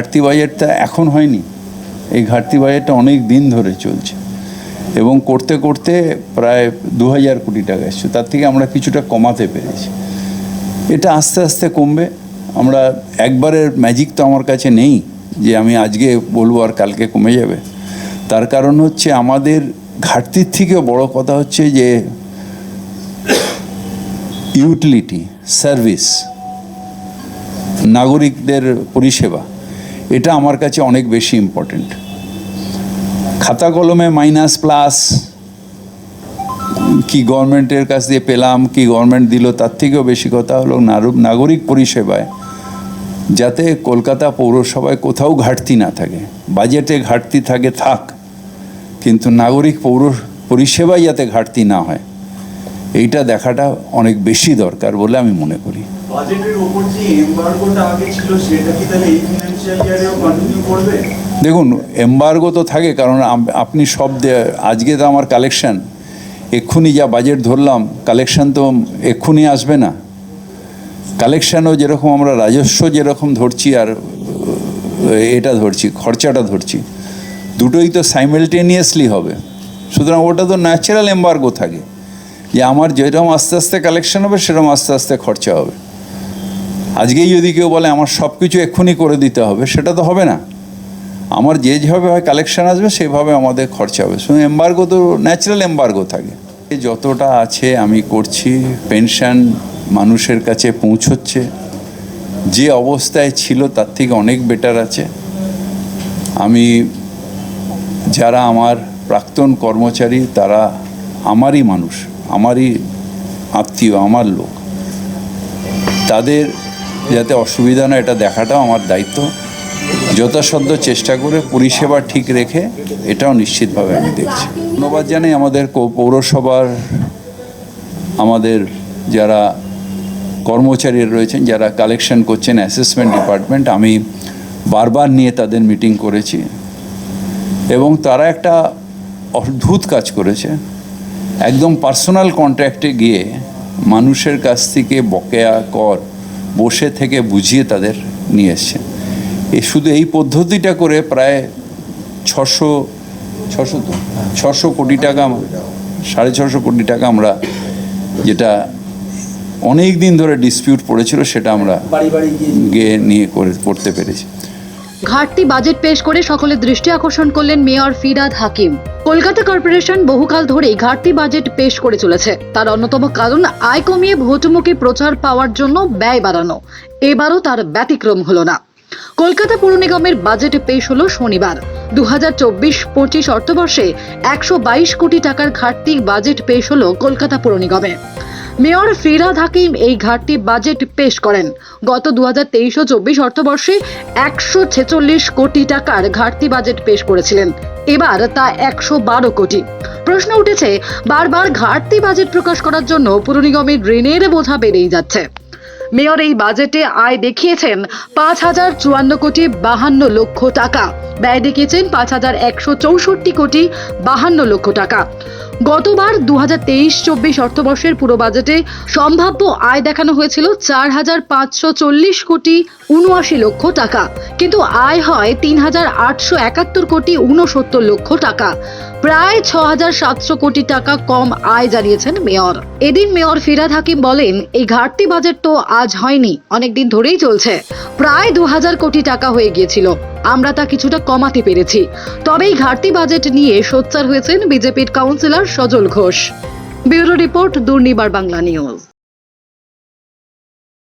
ঘাটতি বাজেটটা এখন হয়নি। এই ঘাটতি বাজেটটা অনেক দিন ধরে চলছে। এবং করতে করতে প্রায় দু হাজার কোটি টাকা এসছে। তার থেকে আমরা কিছুটা কমাতে পেরেছি। এটা আস্তে আস্তে কমবে। আমরা একবারের ম্যাজিক তো আমার কাছে নেই যে আমি আজকে বলব আর কালকে কমে যাবে। তার কারণ হচ্ছে আমাদের ঘাটতির থেকেও বড় কথা হচ্ছে যে ইউটিলিটি সার্ভিস নাগরিকদের পরিষেবা। এটা আমার কাছে অনেক বেশি ইম্পর্টেন্ট খাতা কলমে মাইনাস প্লাস কি গভর্নমেন্টের কাছ দিয়ে পেলাম, কি গভর্নমেন্ট দিল, তার থেকেও বেশি কথা হলো নাগরিক পরিষেবায়, যাতে কলকাতা পৌরসভায় কোথাও ঘাটতি না থাকে। বাজেটে ঘাটতি থাকে থাক, কিন্তু নাগরিক পৌর, পরিষেবায় যাতে ঘাটতি না হয়। এইটা দেখাটা অনেক বেশি দরকার বলে আমি মনে করি। দেখুন এম্বার্গো তো থাকে কারণ আপনি সব আজকে তো আমার কালেকশন এক্ষুনি যা বাজেট ধরলাম কালেকশন তো এক্ষুনি আসবে না। কালেকশানও যেরকম আমরা রাজস্ব যেরকম ধরছি আর এটা ধরছি খরচাটা ধরছি দুটোই তো সাইমেলটেনিয়াসলি হবে। সুতরাং ওটা তো ন্যাচারাল এম্বার্গো থাকে। যে আমার যেরকম আস্তে আস্তে কালেকশন হবে, সেরকম আস্তে আস্তে খরচা হবে। আজকেই যদি কেউ বলে, আমার সব কিছু এক্ষুনি করে দিতে হবে, সেটা তো হবে না। আমার যে যেভাবে হয় কালেকশন আসবে, সেভাবে আমাদের খরচা হবে। শুধু এম্বার্গো তো ন্যাচারাল এম্বার্গো থাকে। যতটা আছে আমি করছি পেনশন মানুষের কাছে পৌঁছচ্ছে। যে অবস্থায় ছিল, তার থেকে অনেক বেটার আছে। আমি, যারা আমার প্রাক্তন কর্মচারী, তারা আমারই মানুষ। আমারই আত্মীয়, আমার লোক। তাদের যাতে অসুবিধা না এটা দেখাটাও আমার দায়িত্ব। যথাসাধ্য চেষ্টা করে পরিষেবা ঠিক রেখে এটাও নিশ্চিতভাবে আমি দেখছি। ধন্যবাদ জানাই আমাদের পৌরসভার আমাদের যারা কর্মচারী রয়েছেন, যারা কালেকশন করছেন অ্যাসেসমেন্ট ডিপার্টমেন্ট আমি বারবার নিয়ে তাদের মিটিং করেছি। এবং তারা একটা অদ্ভুত কাজ করেছে। একদম পার্সোনাল কন্ট্যাক্টে গিয়ে মানুষের কাছ থেকে বকেয়া কর বসে থেকে বুঝিয়ে তাদের নিয়ে এসছেন এ শুধু এই পদ্ধতিটা করে প্রায় ছশো ছশো তো? ছশো কোটি টাকা সাড়ে ছশো কোটি টাকা আমরা যেটা অনেক দিন ধরে ডিসপিউট পড়েছিল সেটা আমরা গিয়ে নিয়ে করে করতে পেরেছি। ঘাটতি বাজেট পেশ করে সকলের দৃষ্টি আকর্ষণ করলেন মেয়র ফিরাদ হাকিম। কলকাতা কর্পোরেশন বহুকাল ধরেই ঘাটতি বাজেট পেশ করে চলেছে। তার অন্যতম কারণ, আয় কমিয়ে ভোটমুখী প্রচার পাওয়ার জন্য ব্যয় বাড়ানো। এবারও তার ব্যতিক্রম হলো না। কলকাতা পৌর নিগমের বাজেট পেশ হলো শনিবার। দু হাজার চব্বিশ পঁচিশ অর্থবর্ষে একশো বাইশ কোটি টাকার ঘাটতি বাজেট পেশ হলো কলকাতা পৌর নিগমে। মেয়র ফিরাদ হাকিম এই ঘাটতি বাজেট পেশ করেন। গত দু হাজার তেইশ ও চব্বিশ অর্থবর্ষে একশো ছেচল্লিশ কোটি টাকার ঘাটতি বাজেট পেশ করেছিলেন। এবার তা একশো বারো কোটি। প্রশ্ন উঠেছে, বারবার ঘাটতি বাজেট প্রকাশ করার জন্য পুর নিগমের ঋণের বোঝা বেড়েই যাচ্ছে। মেয়র এই বাজেটে আয় দেখিয়েছেন পাঁচ হাজার চুয়ান্ন কোটি বাহান্ন লক্ষ টাকা। ব্যয় দেখিয়েছেন পাঁচ হাজার একশো চৌষট্টি কোটি বাহান্ন লক্ষ টাকা। গতবার দু হাজার তেইশ চব্বিশ অর্থবর্ষের পুরো বাজেটে সম্ভাব্য আয় দেখানো হয়েছিল চার হাজার পাঁচশো চল্লিশ কোটি উনআশি লক্ষ টাকা। কিন্তু আয় হয় তিন হাজার আটশো একাত্তর কোটি উনসত্তর লক্ষ টাকা। প্রায় ছ হাজার সাতশো কোটি টাকা কম আয় জানিয়েছেন মেয়র। এদিন মেয়র ফিরাদ হাকিম বলেন, এই ঘাটতি বাজেট তো আজ হয়নি, অনেকদিন ধরেই চলছে। প্রায় দু হাজার কোটি টাকা হয়ে গিয়েছিল। আমরা তা কিছুটা কমাতে পেরেছি। তবে এই ঘাটতি বাজেট নিয়ে সোচ্চার হয়েছেন বিজেপির councillor Sajal Ghosh. Bureau report Durnibar Bangla news.